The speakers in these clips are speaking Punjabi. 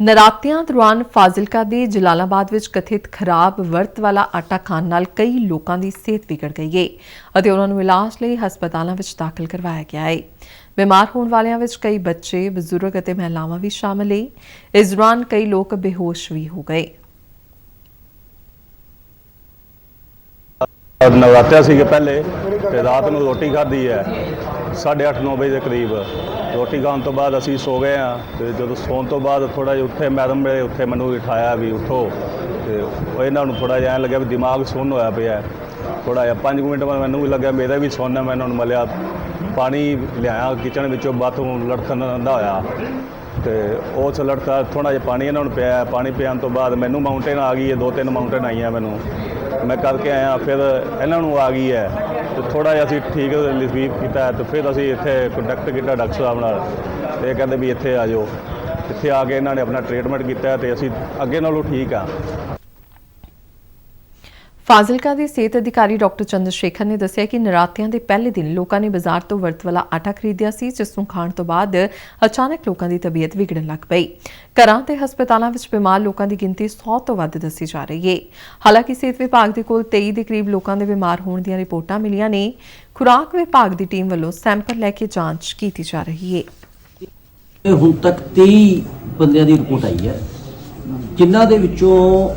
ਨਰਾਤਿਆਂ ਦੌਰਾਨ ਫਾਜ਼ਿਲਕਾ ਦੇ ਜਲਾਲਾਬਾਦ ਵਿੱਚ ਕਥਿਤ ਖਰਾਬ ਵਰਤ ਵਾਲਾ ਆਟਾ ਖਾਣ ਨਾਲ ਕਈ ਲੋਕਾਂ ਦੀ ਸਿਹਤ ਵਿਗੜ ਗਈ ਹੈ ਅਤੇ ਉਹਨਾਂ ਨੂੰ ਇਲਾਜ ਲਈ ਹਸਪਤਾਲਾਂ ਵਿੱਚ ਦਾਖਲ ਕਰਵਾਇਆ ਗਿਆ ਹੈ ਬਿਮਾਰ ਹੋਣ ਵਾਲਿਆਂ ਵਿੱਚ ਕਈ ਬੱਚੇ, ਬਜ਼ੁਰਗ ਅਤੇ ਮਹਿਲਾਵਾਂ ਵੀ ਸ਼ਾਮਲ ਹੈ ਇਸ ਦੌਰਾਨ ਕਈ ਲੋਕ ਬੇਹੋਸ਼ ਵੀ ਹੋ ਗਏ। ਨਵਰਾਤਰਿਆ ਸੀਗੇ ਪਹਿਲੇ ਤੇ ਰਾਤ ਨੂੰ ਰੋਟੀ ਖਾਧੀ ਹੈ 8:30 9 ਵਜੇ ਦੇ ਕਰੀਬ। ਰੋਟੀ ਖਾਣ ਤੋਂ ਬਾਅਦ ਅਸੀਂ ਸੋ ਗਏ ਆ ਤੇ ਜਦੋਂ ਸੌਣ ਤੋਂ ਬਾਅਦ ਥੋੜਾ ਜਿਹਾ ਉੱਥੇ ਮੈਡਮ ਮੇਰੇ ਉੱਥੇ ਮੈਨੂੰ ਉਠਾਇਆ ਵੀ ਉਠੋ ਤੇ ਉਹ ਇਹਨਾਂ ਨੂੰ ਥੋੜਾ ਜਿਹਾ ਐਂ ਲੱਗਿਆ ਵੀ ਦਿਮਾਗ ਸੁੰਨ ਹੋਇਆ ਪਿਆ ਥੋੜਾ ਜਿਹਾ 5 ਮਿੰਟ ਬਾਅਦ ਮੈਨੂੰ ਵੀ ਲੱਗਿਆ ਮੇਰਾ ਵੀ ਸੁੰਨ ਮੈਂ ਇਹਨਾਂ ਨੂੰ ਮਲਿਆ, ਪਾਣੀ ਲਿਆਇਆ ਕਿਚਨ ਵਿੱਚੋਂ ਬਾਥਰੂਮ ਲੜਕਣ ਦਾ ਹੋਇਆ ਤੇ ਉਸ ਲੜਕਾ ਥੋੜਾ ਜਿਹਾ ਪਾਣੀ ਇਹਨਾਂ ਨੂੰ ਪਿਆ ਪਾਣੀ ਪਿਆਉਣ ਤੋਂ ਬਾਅਦ ਮੈਨੂੰ ਮਾਊਂਟੇਨ ਆ ਗਈ ਹੈ, ਦੋ ਤਿੰਨ ਮਾਊਂਟੇਨ ਆਈਆਂ ਮੈਨੂੰ। ਮੈਂ ਕਰਕੇ ਆਇਆ, ਫਿਰ ਇਹਨਾਂ ਨੂੰ ਆ ਗਈ ਹੈ। ਤੇ ਥੋੜਾ ਜਿਹਾ ਅਸੀਂ ਠੀਕ ਰਿਲੀਫ ਕੀਤਾ ਤੇ ਫਿਰ ਅਸੀਂ ਇੱਥੇ ਕੰਟੈਕਟ ਕੀਤਾ ਡਾਕਟਰ ਸਾਹਿਬ ਨਾਲ। ਤੇ ਇਹ ਕਹਿੰਦੇ ਵੀ ਇੱਥੇ ਆ ਜਾਓ। ਇੱਥੇ ਆ ਕੇ ਇਹਨਾਂ ਨੇ ਆਪਣਾ ਟ੍ਰੀਟਮੈਂਟ ਕੀਤਾ ਤੇ ਅਸੀਂ ਅੱਗੇ ਨਾਲੋਂ ਠੀਕ ਆ ਫਾਜ਼ਿਲਕਾ ਦੇ ਸਿਹਤ ਅਧਿਕਾਰੀ ਡਾਕਟਰ ਚੰਦਰਸ਼ੇਖਰ ਨੇ ਦੱਸਿਆ ਕਿ ਨਰਾਤਿਆਂ ਦੇ ਪਹਿਲੇ ਦਿਨ ਲੋਕਾਂ ਨੇ ਬਾਜ਼ਾਰ ਤੋਂ ਵਰਤ ਵਾਲਾ ਆਟਾ ਖਰੀਦਿਆ ਸੀ, ਜਿਸ ਨੂੰ ਖਾਣ ਤੋਂ ਬਾਅਦ ਅਚਾਨਕ ਲੋਕਾਂ ਦੀ ਤਬੀਅਤ ਵਿਗੜਨ ਲੱਗ ਪਈ। ਘਰਾਂ ਤੇ ਹਸਪਤਾਲਾਂ ਵਿੱਚ ਬਿਮਾਰ ਲੋਕਾਂ ਦੀ ਗਿਣਤੀ 100 ਤੋਂ ਵੱਧ ਦੱਸੀ ਜਾ ਰਹੀ ਹੈ ਹਾਲਾਂਕਿ ਸਿਹਤ ਵਿਭਾਗ ਦੇ ਕੋਲ 23 ਦੇ ਕਰੀਬ ਲੋਕਾਂ ਦੇ ਬਿਮਾਰ ਹੋਣ ਦੀਆਂ ਰਿਪੋਰਟਾਂ ਮਿਲੀਆਂ ਨੇ। ਖੁਰਾਕ ਵਿਭਾਗ ਦੀ ਟੀਮ ਵੱਲੋਂ ਸੈਂਪਲ ਲੈ ਕੇ ਜਾਂਚ ਕੀਤੀ ਜਾ ਰਹੀ ਹੈ ਹੁਣ ਤੱਕ 23 ਬੰਦਿਆਂ ਦੀ ਰਿਪੋਰਟ ਆਈ ਹੈ। ਜਿਨ੍ਹਾਂ ਦੇ ਵਿੱਚੋਂ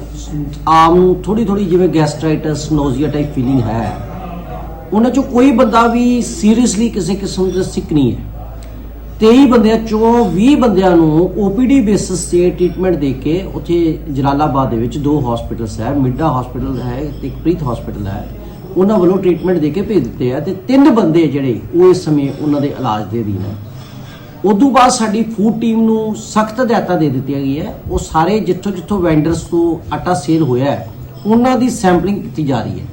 ਆਮ ਥੋੜੀ ਥੋੜੀ ਜਿਵੇਂ ਗੈਸਟ੍ਰਾਈਟਸ, ਨੋਜ਼ੀਆ ਟਾਈਪ ਫੀਲਿੰਗ ਹੈ, ਉਹਨਾਂ ਚੋਂ ਕੋਈ ਬੰਦਾ ਵੀ ਸੀਰੀਅਸਲੀ ਕਿਸੇ ਕਿਸਮ ਦਾ ਸਿੱਕ ਨਹੀਂ ਹੈ। 23 ਬੰਦਿਆਂ ਚੋਂ 20 ਬੰਦਿਆਂ ਨੂੰ OPD ਬੇਸਿਸ ਤੇ ਟ੍ਰੀਟਮੈਂਟ ਦੇ ਕੇ ਉੱਥੇ ਜਲਾਲਾਬਾਦ ਦੇ ਵਿੱਚ ਦੋ ਹਸਪੀਟਲਸ ਹੈ, ਮਿੱਡਾ ਹਸਪੀਟਲ ਹੈ ਤੇ ਇੱਕ ਪ੍ਰੀਤ ਹਸਪੀਟਲ ਹੈ, ਉਹਨਾਂ ਵੱਲੋਂ ਟ੍ਰੀਟਮੈਂਟ ਦੇ ਕੇ ਭੇਜ ਦਿੱਤੇ ਆ ਤੇ ਤਿੰਨ ਬੰਦੇ ਜਿਹੜੇ ਉਹ ਇਸ ਸਮੇਂ ਉਹਨਾਂ ਦੇ ਇਲਾਜ ਦੇ ਅਧੀਨ ਹੈ। ਉਦੋਂ ਬਾਅਦ ਸਾਡੀ ਫੂਡ ਟੀਮ ਨੂੰ ਸਖਤ ਹਦਾਇਤਾਂ ਦੇ ਦਿੱਤੀਆਂ ਗਈਆਂ। ਉਹ ਸਾਰੇ ਜਿੱਥੋਂ ਜਿੱਥੋਂ ਵੈਂਡਰਸ ਤੋਂ ਆਟਾ ਸੇਲ ਹੋਇਆ ਹੈ, ਉਹਨਾਂ ਦੀ ਸੈਂਪਲਿੰਗ ਕੀਤੀ ਜਾ ਰਹੀ ਹੈ।